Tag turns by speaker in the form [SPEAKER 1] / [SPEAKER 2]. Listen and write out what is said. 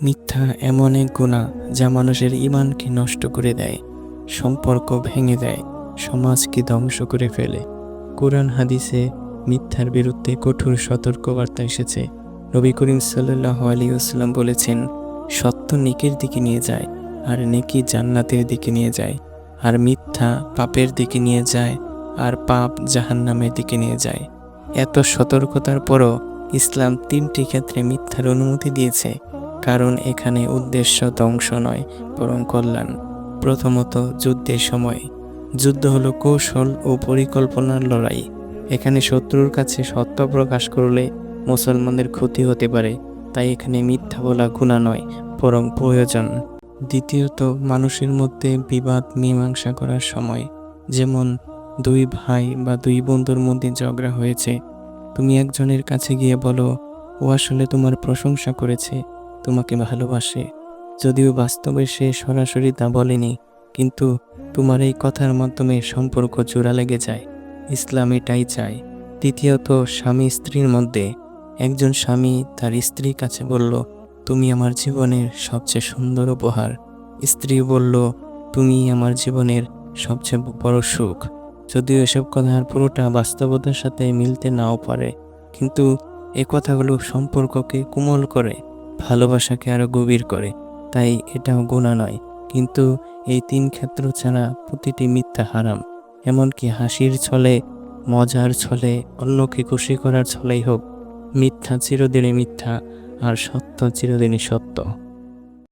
[SPEAKER 1] মিথ্যা এমন এক গুণা যা মানুষের ইমানকে নষ্ট করে দেয়, সম্পর্ক ভেঙে দেয়, সমাজকে ধ্বংস করে ফেলে। কোরআন হাদিসে মিথ্যার বিরুদ্ধে কঠোর সতর্কবার্তা এসেছে। নবী করিম সাল্লাহ আলী আসসালাম বলেছেন, সত্য নেকের দিকে নিয়ে যায় আর নেকি জান্নাতের দিকে নিয়ে যায়, আর মিথ্যা পাপের দিকে নিয়ে যায় আর পাপ জাহান্নামের দিকে নিয়ে যায়। এত সতর্কতার পরও ইসলাম তিনটি ক্ষেত্রে মিথ্যার অনুমতি দিয়েছে। কারণ এখানে উদ্দেশ্য ধ্বংস নয়, বরং কল্যাণ। প্রথমত, যুদ্ধের সময়। যুদ্ধ হলো কৌশল ও পরিকল্পনার লড়াই। এখানে শত্রুর কাছে সত্য প্রকাশ করলে মুসলমানদের ক্ষতি হতে পারে, তাই এখানে মিথ্যা বলা গুণা নয়, বরং প্রয়োজন। দ্বিতীয়ত, মানুষের মধ্যে বিবাদ, মীমাংসা করার সময়। যেমন, দুই ভাই বা দুই বন্ধুর মধ্যে ঝগড়া হয়েছে। তুমি একজনের কাছে গিয়ে বলো, ও আসলে তোমার প্রশংসা করেছে। তোমাকে ভালোবাসে। যদিও বাস্তবে সে সরাসরি তা বলেনি, কিন্তু তোমার এই কথার মাধ্যমে সম্পর্ক জোড়া লেগে যায়। ইসলাম এটাই চায়। তৃতীয়ত স্বামী স্ত্রীর মধ্যে একজন স্বামী তার স্ত্রীর কাছে বলল, তুমি আমার জীবনের সবচেয়ে সুন্দর উপহার। স্ত্রী বলল, তুমি আমার জীবনের সবচেয়ে বড় সুখ। যদিও এসব কথার পুরোটা বাস্তবতার সাথে মিলতে নাও পারে, কিন্তু এ কথাগুলো সম্পর্ককে কোমল করে ভালোবাসাকে আরও গভীর করে। তাই এটাও গোনা নয়। কিন্তু এই তিন ক্ষেত্র ছাড়া প্রতিটি মিথ্যা হারাম। এমনকি হাসির ছলে, মজার ছলে, অন্যকে খুশি করার ছলেই হোক, মিথ্যা চিরদিনই মিথ্যা আর সত্য চিরদিনই সত্য।